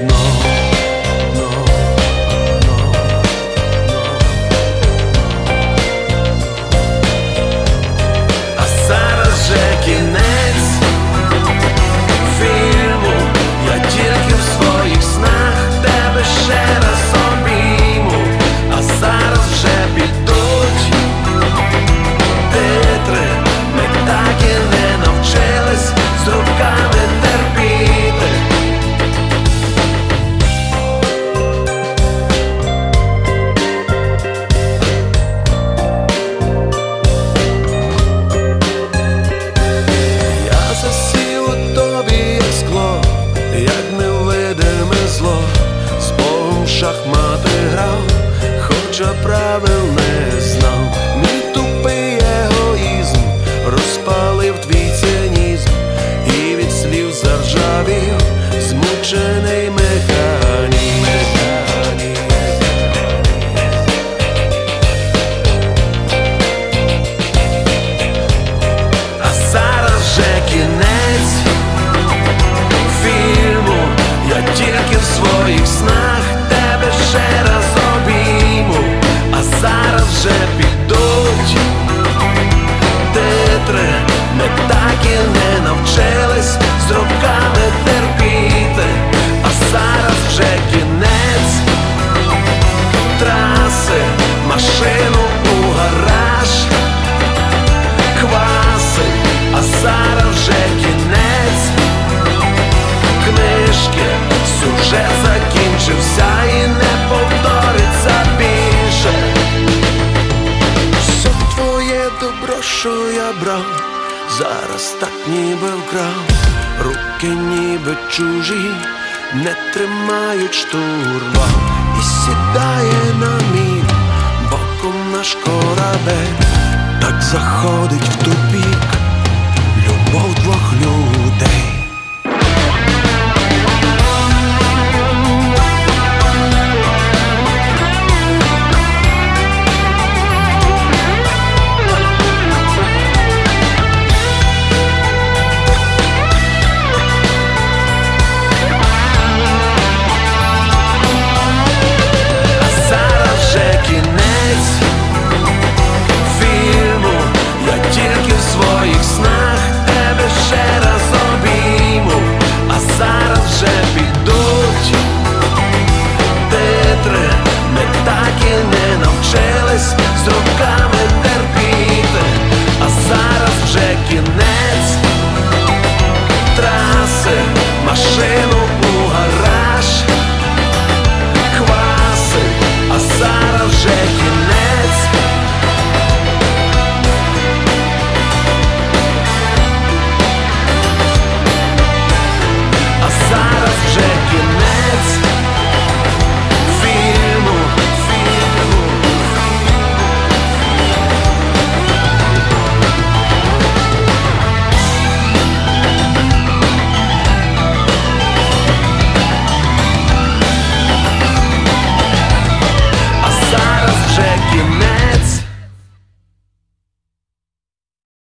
дно. в грав, хоча правил не знав. Мій тупий егоїзм розпалив твій цинізм, і від слів заржавів змучений механізм. А зараз же кінець фільму. Я тільки в своїх снах що я брав, зараз так ніби вкрав, руки ніби чужі, не тримають штурва і сідає на мій боком наш корабель, так заходить в тупік любов двох людей.